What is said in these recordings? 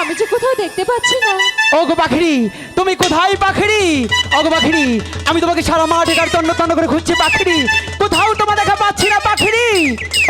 আমি যে কোথাও দেখতে পাচ্ছি না। ওগো পাখিরি তুমি কোথায় পাখিরি? ওগো পাখিরি আমি তোমাকে সারা মাঠে কার তন্ন তন্ন করে খুঁজছি পাখিরি। কোথাও তোমার দেখা পাচ্ছি না পাখিরি।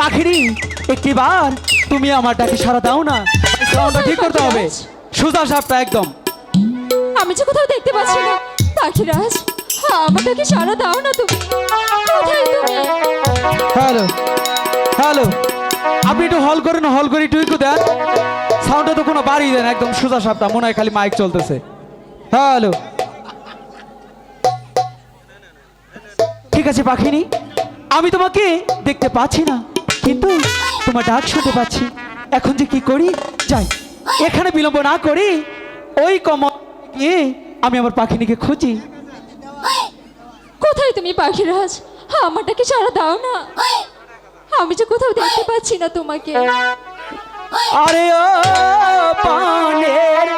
পাখিরি একটি বার তুমি আমার ডাকে সারা দাও না। সাউন্ডটা ঠিক করতে হবে। সুজা সাপটা একদম। আমি যে কোথাও দেখতে পাচ্ছি না। পাখিরাজ আমাকে সারা দাও না তুমি? কোথায় তুমি? Hello hello. আপনি একটু হল করেন, হল করে একটু একটু দেন। সাউন্ডটা তো কোনো বাড়ি দেন একদম সোজা সাপটা, মনে হয় খালি মাইক চলতেছে। হ্যালো ঠিক আছে পাখিনি? আমি তোমাকে দেখতে পাচ্ছি না, কিন্তু তোমার ডাক শুনতে পাচ্ছি। এখন যে কি করি? যাই, এখানে বিলম্ব না করি ওই কম গিয়ে আমি আমার পাখিনিকে খুঁজি। কোথায় তুমি পাখিরাজ? আমারটাকে সারা দাও না। আমি যে কোথাও দেখতে পাচ্ছি না তোমাকে। আরে ও পানের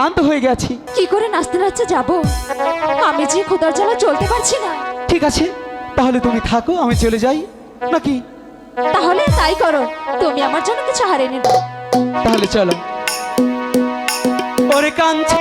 ক্লান্ত হয়ে গেছি। কি করে নাচতে নাচতে যাব? আমি যে খোদার জন্য চলতে পারছি না। ঠিক আছে তাহলে তুমি থাকো আমি চলে যাই। নাকি? তাহলে তাই করো। তুমি আমার জন্য কিছু হারিয়ে নিও তাহলে চলো। ওরে কাঞ্চা!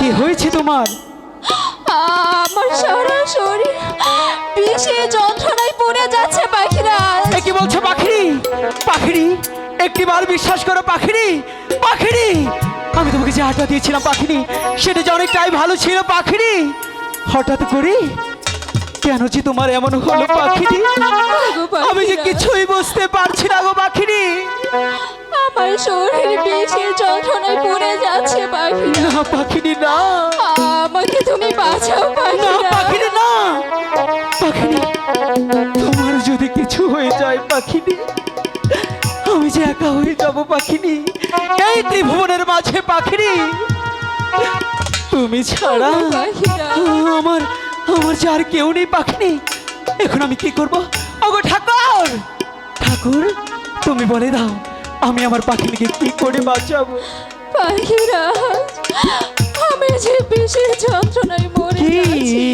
কি হয়েছে তোমার? আমার সারা শরীর বিষে যন্ত্রণায় পড়ে যাচ্ছে পাখিরা। কি বলছো পাখিরি? পাখিরি একটিবার বিশ্বাস করো পাখিরি পাখিরি। আমি তোমাকে যে আটা দিয়েছিলাম পাখিরি সেটা যে অনেকটাই ভালো ছিল পাখিরি। হঠাৎ করে কেন যে তোমার এমন হলো পাখিরি আমি যে কিছুই বুঝতে পারছি না গো পাখিরি আমার শরীর বিষে যন্ত্রণায় পড়ে যাচ্ছে পাখিরা। না পাখিরি না। আমাকে তুমি বাঁচাও না পাখিরা পাখিরি না। পাখিরি তোমার যদি কিছু হয়ে যায় পাখিরি আমি যে একা হয়ে যাব পাখিনি এই ত্রিভুবনের মাঝে পাখিরি তুমি ছাড়া আমার আমার যে আর কেউ নেই পাখি নেই। এখন আমি কি করব? ওগো ঠাকুর! ঠাকুর তুমি বলে দাও আমি আমার পাখিকে কি করে বাঁচাবো? পাখিরা আমি যে বিশেষ যন্ত্রণায় মরে কি যাচ্ছি।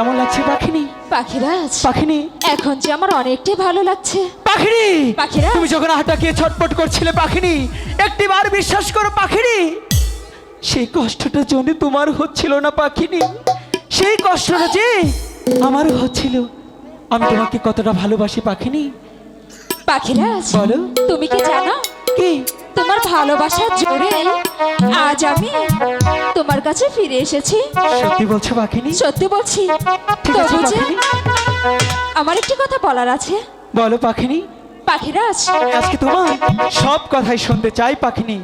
কেমন লাগছে পাখিনি? পাখিরাজ পাখিনি? এখন যে আমার অনেকটাই ভালো লাগছে। পাখিনি? পাখিরা? তুমি যখন হাঁটাকিয়ে ছটপট করছিলে পাখিনি একটিবার বিশ্বাস করো পাখিনি। সেই কষ্টটা জন্য তোমার হচ্ছিল না পাখিনি সেই কষ্টটা যে আমারও হচ্ছিল। আমি তোমাকে কতটা ভালোবাসি পাখিনি? পাখিরাজ বলো। তুমি কি জানো? কি? তোমার ভালোবাসার জোরে আজ আমি তোমার কাছে ফিরে এসেছি। সত্যি বলছো বাকিনি সত্যি বলছি। তবু যে আমার একটি কথা বলার আছে। বলো পাখিনি। পাখিরাজ। আজকে তোমার সব কথাই শুনতে চাই পাখিনি।